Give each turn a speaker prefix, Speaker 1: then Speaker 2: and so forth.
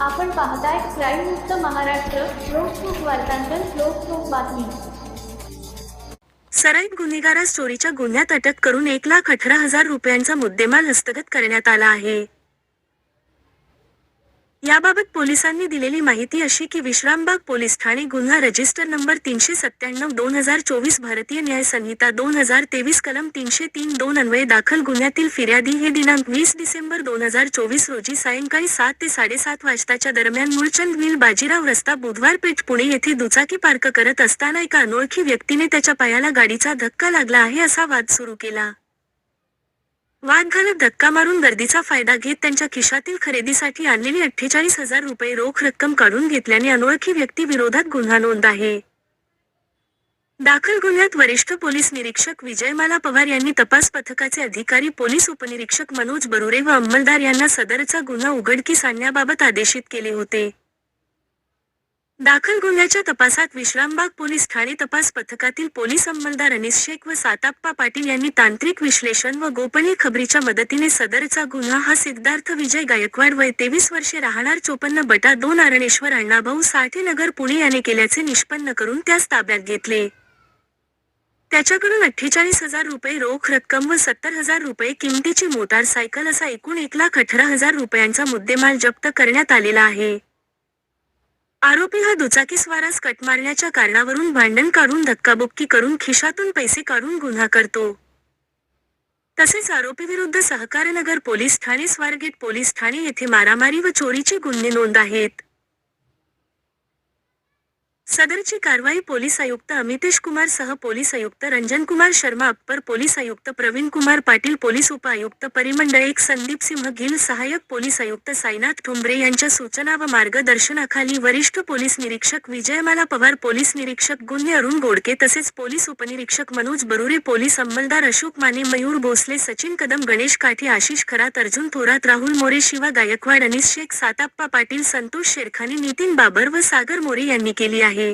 Speaker 1: आपण पाहताय क्राईम मुक्त महाराष्ट्र लोकसुख वार्तांकन लोकसुख बातमी.
Speaker 2: सराईत गुन्हेगारास चोरीच्या गुन्ह्यात अटक करून एक लाख अठरा हजार रुपयांचा मुद्देमाल हस्तगत करण्यात आला आहे. याबाबत पोलिसांनी दिलेली माहिती अशी की विश्रामबाग पोलीस ठाणे गुन्हा रजिस्टर नंबर तीनशे सत्त्याण्णव दोन हजार चोवीस भारतीय न्याय संहिता दोन हजार तेवीस कलम तीनशे तीन दोन अन्वये दाखल गुन्ह्यातील फिर्यादी हे दिनांक वीस डिसेंबर दोन हजार चोवीस रोजी सायंकाळी सात ते साडेसात वाजताच्या दरम्यान मूळचंद मिल बाजीराव रस्ता बुधवार पेठ पुणे येथे दुचाकी पार्क करत असताना एका अनोळखी व्यक्तीने त्याच्या पायाला गाडीचा धक्का लागला आहे असा वाद सुरू केला. वाद घालत धक्का मारून गर्दीचा फायदा घेत त्यांच्या खिशातील खरेदीसाठी आणलेली अठ्ठेचाळीस हजार रुपये रोख रक्कम काढून घेतल्याने अनोळखी व्यक्ती विरोधात गुन्हा नोंद आहे. दाखल गुन्ह्यात वरिष्ठ पोलीस निरीक्षक विजयमाला पवार यांनी तपास पथकाचे अधिकारी पोलीस उपनिरीक्षक मनोज बरुरे व अंमलदार यांना सदरचा गुन्हा उघडकीस आणण्याबाबत आदेशित केले होते. दाखल गुन्ह्याच्या तपासात विश्रामबाग पोलीस ठाणे तपास पथकातील पोलीस अंमलदार अनिस शेख व साताप्पा पाटील यांनी तांत्रिक विश्लेषण व गोपनीय खबरीच्या मदतीने सदरचा गुन्हा हा सिद्धार्थ विजय गायकवाड वय तेवीस वर्षे राहणार चोपन्न बटा दोन अरणेश्वर अण्णाभाऊ साठे नगर पुणे याने केल्याचे निष्पन्न करून त्यास ताब्यात घेतले. त्याच्याकडून अठ्ठेचाळीस हजार रुपये रोख रक्कम व सत्तर हजार रुपये किमतीची मोटारसायकल असा एकूण एक लाख अठरा हजार रुपयांचा मुद्देमाल जप्त करण्यात आलेला आहे. आरोपी हा दुचाकीस्वारास कट मारण्याच्या कारणावरून भांडण काढून धक्काबुक्की करून खिशातून पैसे काढून गुन्हा करतो. तसेच आरोपीविरुद्ध सहकारनगर पोलीस ठाणे स्वारगेट पोलीस ठाणे येथे मारामारी व चोरीचे गुन्हे नोंद आहेत. सदरची कारवाई पोलीस आयुक्त अमितेश कुमार सह पोलीस आयुक्त रंजन कुमार शर्मा अप्पर पोलीस आयुक्त प्रवीण कुमार पाटील पोलीस उपआयुक्त परिमंडळ एक संदीप सिंह गिल सहाय्यक पोलीस आयुक्त साईनाथ ठोंबरे यांच्या सूचना व मार्गदर्शनाखाली वरिष्ठ पोलीस निरीक्षक विजयमाला पवार पोलीस निरीक्षक गुन्हे अरुण गोडके तसेच पोलीस उपनिरीक्षक मनोज बरुरे पोलीस अंमलदार अशोक माने मयूर भोसले सचिन कदम गणेश काठी आशिष खरात अर्जुन थोरात राहुल मोरे शिवा गायकवाड अनिस शेख साताप्पा पाटील संतोष शेरखानी नितीन बाबर व सागर मोरे यांनी केली आहे.